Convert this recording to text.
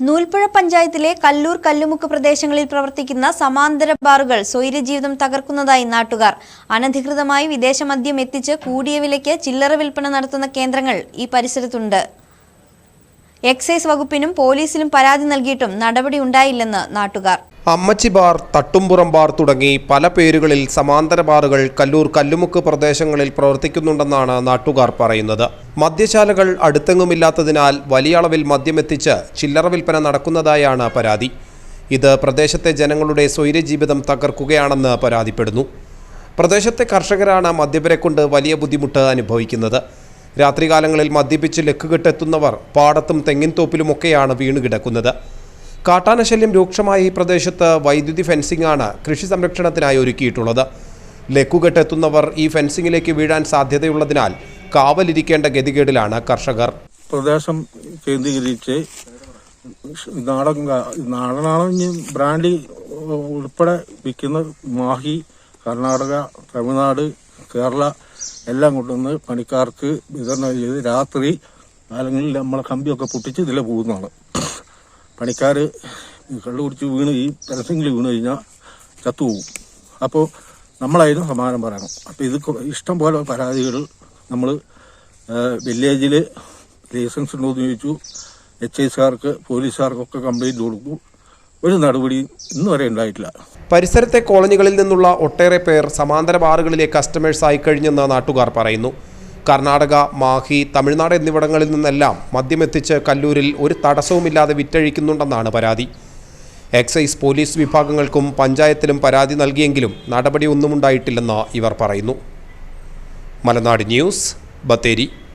നൂൽപ്പുഴ പഞ്ചായത്തിലെ കല്ലൂർ കല്ലുമുക്ക് പ്രദേശങ്ങളിൽ പ്രവർത്തിക്കുന്ന സമാന്തര ബാറുകൾ സ്വൈര്യജീവിതം തകർക്കുന്നതായി നാട്ടുകാർ. അനധികൃതമായി വിദേശ മദ്യം എത്തിച്ച് കൂടിയ വിലയ്ക്ക് ചില്ലറ വിൽപ്പന നടത്തുന്ന കേന്ദ്രങ്ങൾ ഈ പരിസരത്തുണ്ട്. എക്സൈസ് വകുപ്പിനും പോലീസിലും പരാതി നൽകിയിട്ടും നടപടി ഉണ്ടായില്ലെന്ന് നാട്ടുകാർ. അമ്മച്ചി ബാർ തട്ടുംപുറം ബാർ തുടങ്ങി പല പേരുകളിൽ സമാന്തര ബാറുകൾ കല്ലൂർ കല്ലുമുക്ക് പ്രദേശങ്ങളിൽ പ്രവർത്തിക്കുന്നുണ്ടെന്നാണ് നാട്ടുകാർ പറയുന്നത്. മദ്യശാലകൾ അടുത്തെങ്ങുമില്ലാത്തതിനാൽ വലിയ അളവിൽ മദ്യമെത്തിച്ച് ചില്ലറ വിൽപ്പന നടക്കുന്നതായാണ് പരാതി. ഇത് പ്രദേശത്തെ ജനങ്ങളുടെ സ്വൈര്യ ജീവിതം തകർക്കുകയാണെന്ന് പരാതിപ്പെടുന്നു. പ്രദേശത്തെ കർഷകരാണ് മദ്യപരെ കൊണ്ട് വലിയ ബുദ്ധിമുട്ട് അനുഭവിക്കുന്നത്. രാത്രികാലങ്ങളിൽ മദ്യപിച്ച് ലക്കുകെട്ടെത്തുന്നവർ പാടത്തും തെങ്ങിൻതോപ്പിലുമൊക്കെയാണ് തോപ്പിലുമൊക്കെയാണ് കിടക്കുന്നത് കാട്ടാനശല്യം രൂക്ഷമായ ഈ പ്രദേശത്ത് വൈദ്യുതി ഫെൻസിംഗാണ് കൃഷി സംരക്ഷണത്തിനായി ഒരുക്കിയിട്ടുള്ളത്. ലക്കുകെട്ടെത്തുന്നവർ ഈ ഫെൻസിങ്ങിലേക്ക് വീഴാൻ സാധ്യതയുള്ളതിനാൽ കാവലിരിക്കേണ്ട ഗതികേടിലാണ് കർഷകർ. പ്രദേശം കേന്ദ്രീകരിച്ച് നാടൻ നാടനാണെങ്കിൽ ബ്രാൻഡി ഉൾപ്പെടെ വിൽക്കുന്ന മാഹി കർണാടക തമിഴ്നാട് കേരള എല്ലാം കൊണ്ടുവന്ന് പണിക്കാർക്ക് വിതരണം ചെയ്ത് രാത്രി അല്ലെങ്കിൽ നമ്മളെ കമ്പിയൊക്കെ പൊട്ടിച്ച് ഇതിലെ പോകുന്നതാണ്. പണിക്കാർ കള്ളു കുടിച്ച് വീണ് ഈ പരസ്യങ്ങളിൽ വീണ് കഴിഞ്ഞാൽ ചത്തുപോകും. അപ്പോൾ നമ്മളായിരുന്നു സമാനം പറയണം. അപ്പോൾ ഇത് ഇഷ്ടം പോലെ പരാതികൾ നമ്മൾ വില്ലേജിൽ ലൈസൻസ് ഉണ്ടോ എന്ന് ചോദിച്ചു എച്ച് ഐസുകാർക്ക് പോലീസുകാർക്കൊക്കെ കംപ്ലൈന്റ് കൊടുത്തു. ഒരു നടപടി ഇന്ന് വരെ ഉണ്ടായിട്ടില്ല. പരിസരത്തെ കോളനികളിൽ നിന്നുള്ള ഒട്ടേറെ പേർ സമാന്തര ബാറുകളിലെ കസ്റ്റമേഴ്സ് ആയി കഴിഞ്ഞെന്ന് നാട്ടുകാർ പറയുന്നു. കർണാടക മാഹി തമിഴ്നാട് എന്നിവിടങ്ങളിൽ നിന്നെല്ലാം മദ്യമെത്തിച്ച് കല്ലൂരിൽ ഒരു തടസ്സവുമില്ലാതെ വിറ്റഴിക്കുന്നുണ്ടെന്നാണ് പരാതി. എക്സൈസ് പോലീസ് വിഭാഗങ്ങൾക്കും പഞ്ചായത്തിലും പരാതി നൽകിയെങ്കിലും നടപടി ഒന്നും ഉണ്ടായിട്ടില്ലെന്ന് ഇവർ പറയുന്നു. മലനാട് ന്യൂസ് ബത്തേരി.